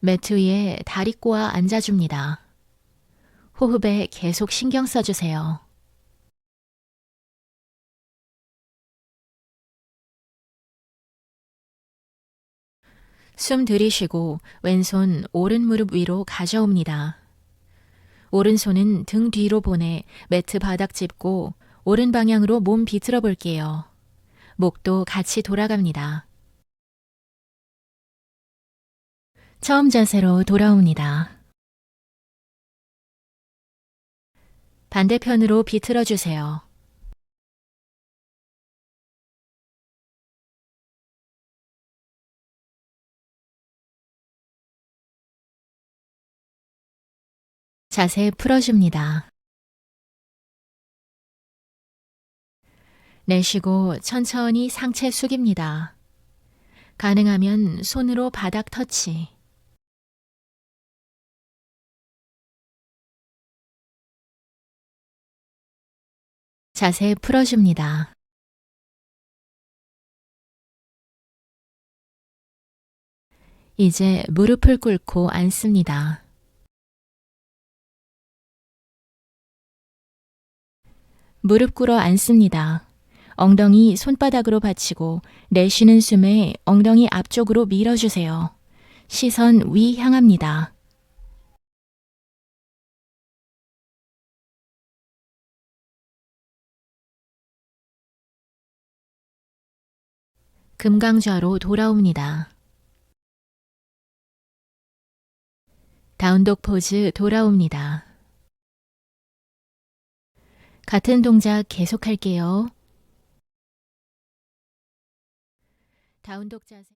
매트 위에 다리 꼬아 앉아줍니다. 호흡에 계속 신경 써주세요. 숨 들이쉬고 왼손 오른 무릎 위로 가져옵니다. 오른손은 등 뒤로 보내 매트 바닥 짚고 오른 방향으로 몸 비틀어 볼게요. 목도 같이 돌아갑니다. 처음 자세로 돌아옵니다. 반대편으로 비틀어 주세요. 자세 풀어줍니다. 내쉬고 천천히 상체 숙입니다. 가능하면 손으로 바닥 터치. 자세 풀어줍니다. 이제 무릎을 꿇고 앉습니다. 무릎 꿇어 앉습니다. 엉덩이 손바닥으로 받치고 내쉬는 숨에 엉덩이 앞쪽으로 밀어주세요. 시선 위 향합니다. 금강좌로 돌아옵니다. 다운독 포즈 돌아옵니다. 같은 동작 계속할게요. 다운독 자세.